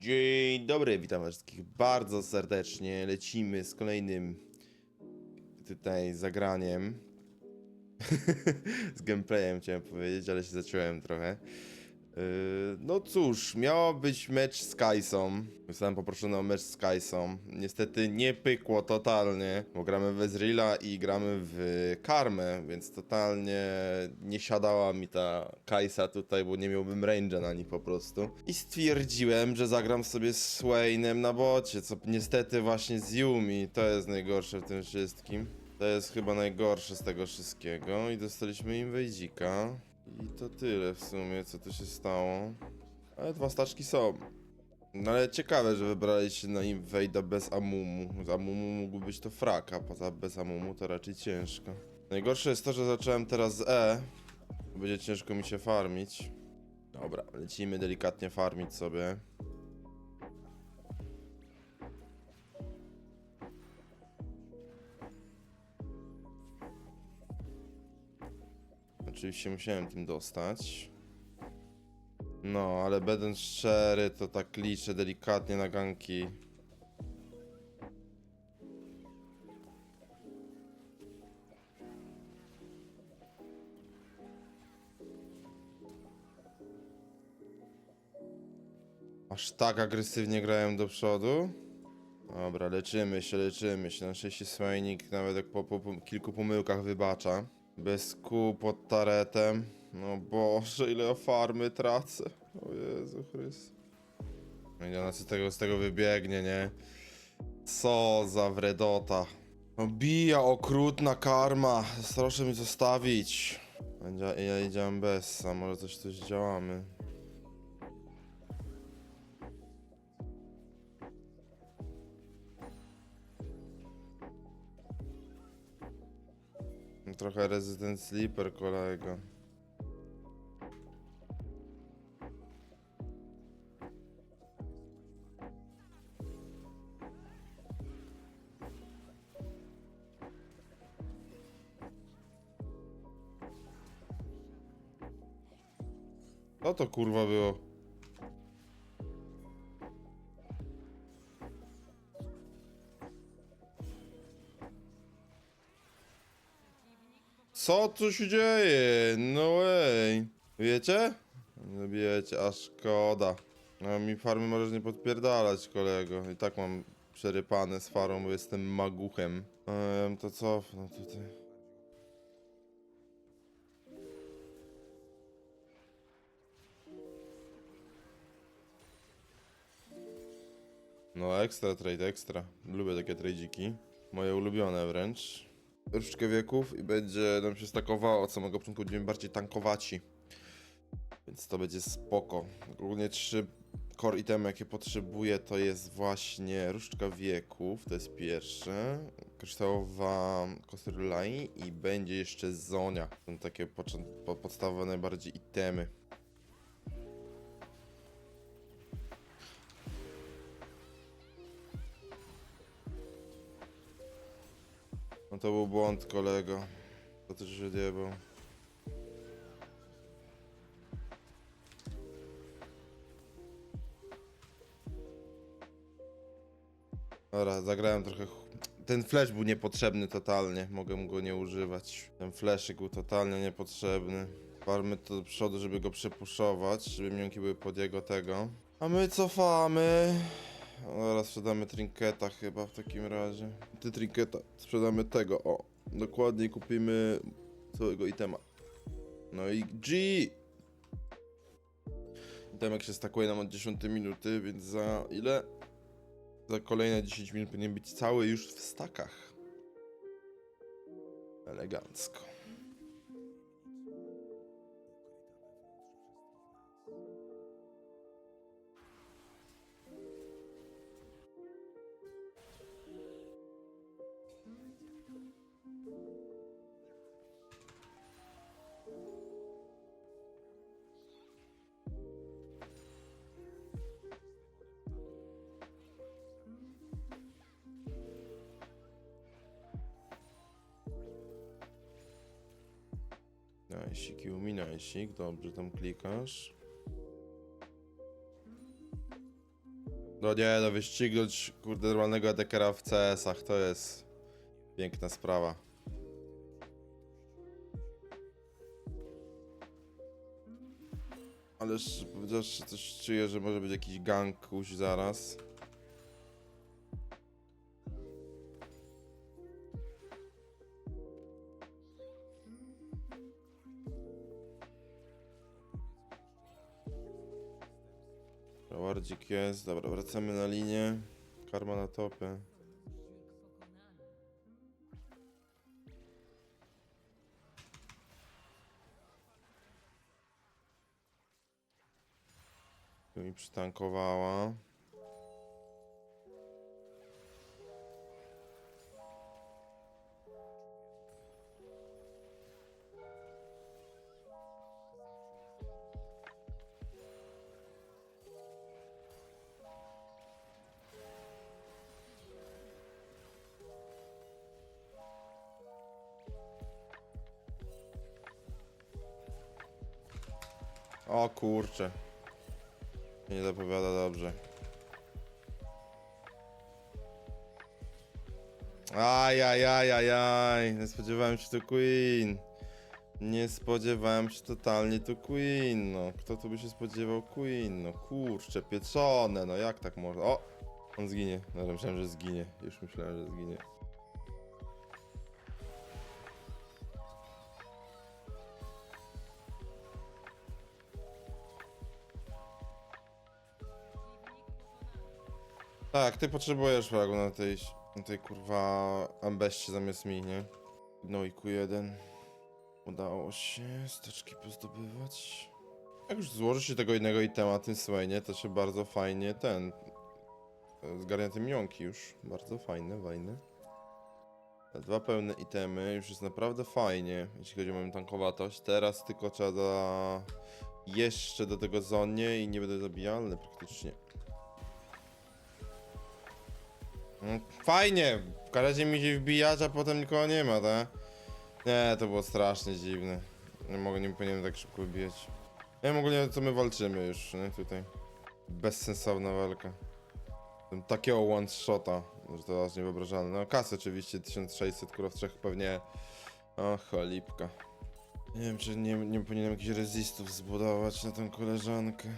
Dzień dobry, witam wszystkich bardzo serdecznie. Lecimy z kolejnym tutaj zagraniem. z gameplayem chciałem powiedzieć, ale się zaciąłem trochę. Yy, no cóż, miał być mecz z Kajsą. Zostałem poproszony o mecz z Kajsą. Niestety nie pykło totalnie, bo gramy w Ezreala i gramy w Karmę, więc totalnie nie siadała mi ta Kajsa tutaj, bo nie miałbym range'a na nich po prostu. I stwierdziłem, że zagram sobie z Swainem na bocie, co niestety właśnie z Yumi. To jest najgorsze w tym wszystkim. To jest chyba najgorsze z tego wszystkiego i dostaliśmy im wejdzika. I to tyle w sumie, co tu się stało. Ale dwa staczki są. No ale ciekawe, że wybraliście na wejda bez Amumu. Z Amumu mógłby być to frak, a poza bez Amumu to raczej ciężko. Najgorsze jest to, że zacząłem teraz z E. Będzie ciężko mi się farmić. Dobra, lecimy delikatnie farmić sobie. Oczywiście musiałem tym dostać. No, ale będąc szczery, to tak liczę delikatnie na ganki. Aż tak agresywnie grałem do przodu? Dobra, leczymy się, leczymy się. Na szczęście Swainik nawet po, po, po kilku pomyłkach wybacza. Bez kół pod taretem. No Boże, ile farmy tracę. O Jezu Chryst. No i ona z tego, z tego wybiegnie, nie? Co za wredota. No bija okrutna karma. Proszę mi zostawić. Ja, ja idziemy bez, a może coś coś działamy. Trochę Resident Sleeper kolego. Co to kurwa było? Co tu się dzieje? No way. Wiecie? No wiecie, a szkoda. No mi farmy możesz nie podpierdalać, kolego. I tak mam przerypane z farą, bo jestem maguchem. Ehm, to co? No tutaj. No ekstra trade, ekstra. Lubię takie trade'iki. Moje ulubione wręcz. Różdżkę wieków i będzie nam się stakowało. Od samego początku będziemy bardziej tankowaci. Więc to będzie spoko. Ogólnie trzy core itemy, jakie potrzebuję, to jest właśnie różdżka wieków, to jest pierwsze. Kryształowa kostrylai i będzie jeszcze zonia. To są takie podstawowe najbardziej itemy. No to był błąd, kolego. To też się odjebał. Dobra, zagrałem trochę. ch- Ten flash był niepotrzebny totalnie. Mogę go nie używać. Ten flashyk był totalnie niepotrzebny. Farmy to do przodu, żeby go przepuszować, żeby minionki były pod jego tego. A my cofamy. Teraz sprzedamy trinketa chyba w takim razie. Ty trinketa, sprzedamy tego, o. Dokładniej kupimy całego itema. No i G! Itemek się stakuje nam od 10 minuty, więc za ile? Za kolejne 10 minut powinien być cały już w stakach. Elegancko. Najsik, Yumi, najsik, dobrze tam klikasz. No nie, no wyścignąć kurde normalnego atakera w CS-ach to jest piękna sprawa. Ależ powiedziawszy coś czuję, że może być jakiś gang kuś zaraz. Wardzik jest, dobra, wracamy na linię. Karma na. Tu mi przytankowała. O kurcze. Nie zapowiada dobrze. Ajajajajaj, nie spodziewałem się tu Queen. Nie spodziewałem się totalnie tu Queen, no. Kto tu by się spodziewał Queen, no kurczę, pieczone, no jak tak można? O! On zginie, no myślałem, że zginie. Już myślałem, że zginie. Tak, ty potrzebujesz fragu na tej, na tej kurwa ambeście zamiast mi, nie? No i Q1. Udało się steczki pozdobywać. Jak już złoży się tego jednego itema tym Swainie, to się bardzo fajnie ten... Zgarnia te minionki już. Bardzo fajne, fajne. Te dwa pełne itemy, już jest naprawdę fajnie, jeśli chodzi o moją tankowatość. Teraz tylko trzeba jeszcze do tego zonie i nie będę zabijalny praktycznie. No, Fajnie, karacie mi się wbijać, a potem nikogo nie ma, tak? Nie, to było strasznie dziwne. Nie mogę, nie powinienem tak szybko wbijać. Nie wiem ogólnie co my walczymy już, nie? Tutaj. Bezsensowna walka. Takiego one shota, że to aż niewyobrażalne. No kasy oczywiście, 1600, kurwa w trzech pewnie... O, cholipka. Nie wiem, czy nie, nie powinienem jakichś rezistów zbudować na tą koleżankę.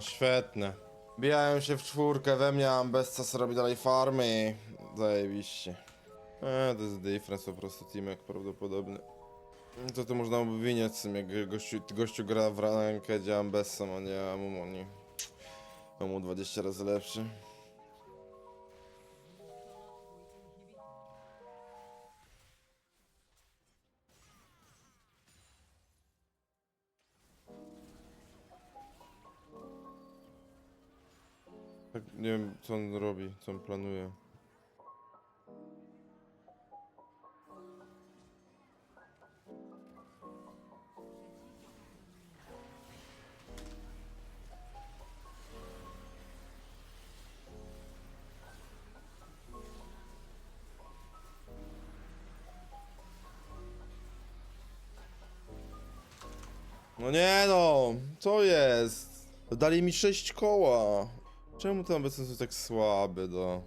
Świetne. Bijają się w czwórkę, we mnie Ambessa robi dalej farmy. Zajebiście. Eee, to jest difference po prostu teamek prawdopodobny. Co tu można obwiniać z tym, jak gościu, gościu gra w rankę, gdzie Ambessą, a nie Amumoni. Amu 20 razy lepszy. Tak, nie wiem co on robi, co on planuje. No nie no, co jest? Dali mi 6 koła. Czemu ten obecny jest tak słaby, no?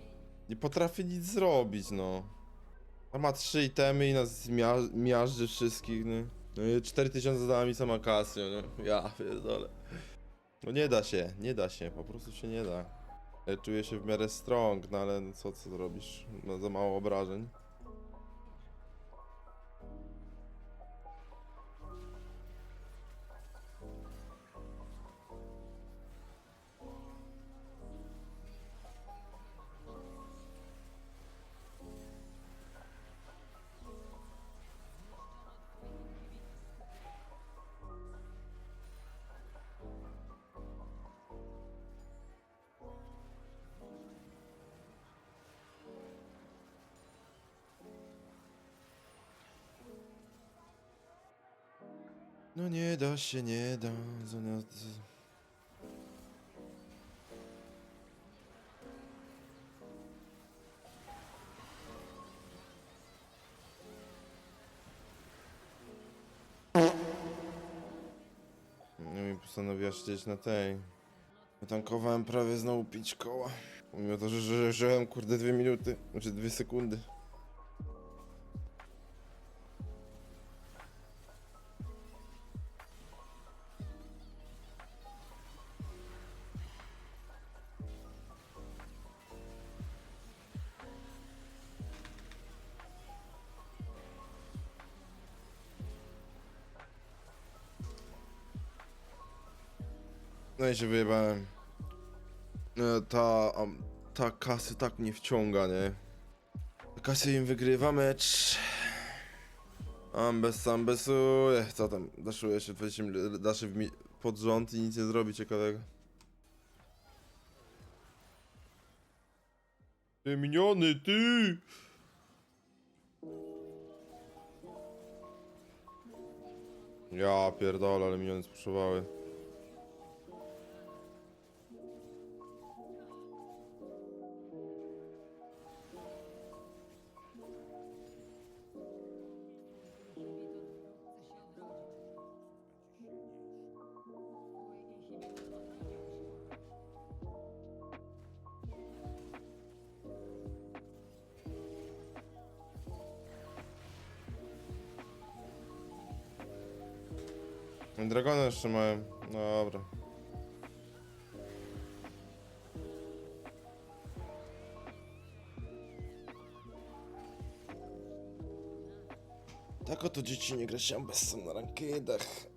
Nie potrafi nic zrobić, no. A ma 3 itemy i nas mia miażdży wszystkich, no. No i 4000 dała mi sama Casio, no. Ja pierdolę. No nie da się, nie da się, po prostu się nie da. Czuję się w miarę strong, no ale co, co zrobisz? Ma za mało obrażeń. No nie da się, nie da. No i postanowiła siedzieć na tej. Tankowałem prawie znowu pić koła. Pomimo to, że żyłem kurde dwie minuty, znaczy dwie sekundy. No i się wyjebałem. E, Ta, am, ta kasy tak mnie wciąga, nie? Kasy im wygrywa mecz. Ambes sam besuje. Co tam? Daszuje się 20 mil- daszy w mi pod rząd i nic nie zrobi ciekawego. Ty miniony, ty! Ja pierdolę, ale miniony spuszowały. Dragony jeszcze mają. Dobra. Tak oto dzieci nie gra się bez na rankidach.